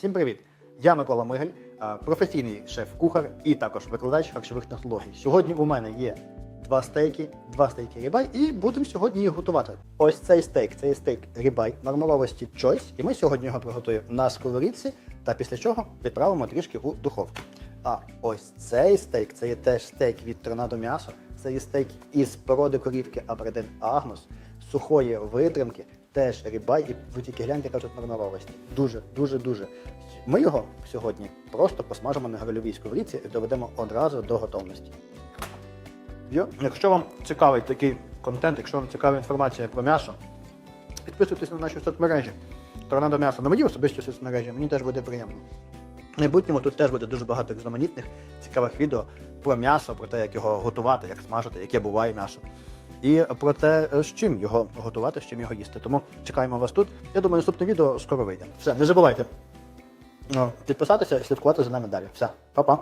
Всім привіт! Я Микола Мигель, професійний шеф-кухар і також викладач харчових технологій. Сьогодні у мене є два стейки, два стейки рібай, і будемо сьогодні їх готувати. Ось цей стейк, це стейк рібай нормаловості Choice, і ми сьогодні його приготуємо на сковорідці, та після чого відправимо трішки у духовку. А ось цей стейк це є теж стейк від торнадо м'ясо. Це є стейк із породи корівки Аберден Агнус, сухої витримки, теж рібай, і ви тільки гляньте, яка тут мармуровість. Дуже, дуже, дуже. Ми його сьогодні просто посмажимо на грильовій сковорідці і доведемо одразу до готовності. Якщо вам цікавий такий контент, якщо вам цікава інформація про м'ясо, підписуйтесь на наші соцмережі. Торнадо м'ясо на мої особисті соцмережі, мені теж буде приємно. В майбутньому тут теж буде дуже багато різноманітних цікавих відео про м'ясо, про те, як його готувати, як смажити, яке буває м'ясо. І про те, з чим його готувати, з чим його їсти. Тому чекаємо вас тут. Я думаю, наступне відео скоро вийде. Все, не забувайте підписатися і слідкувати за нами далі. Все, па-па.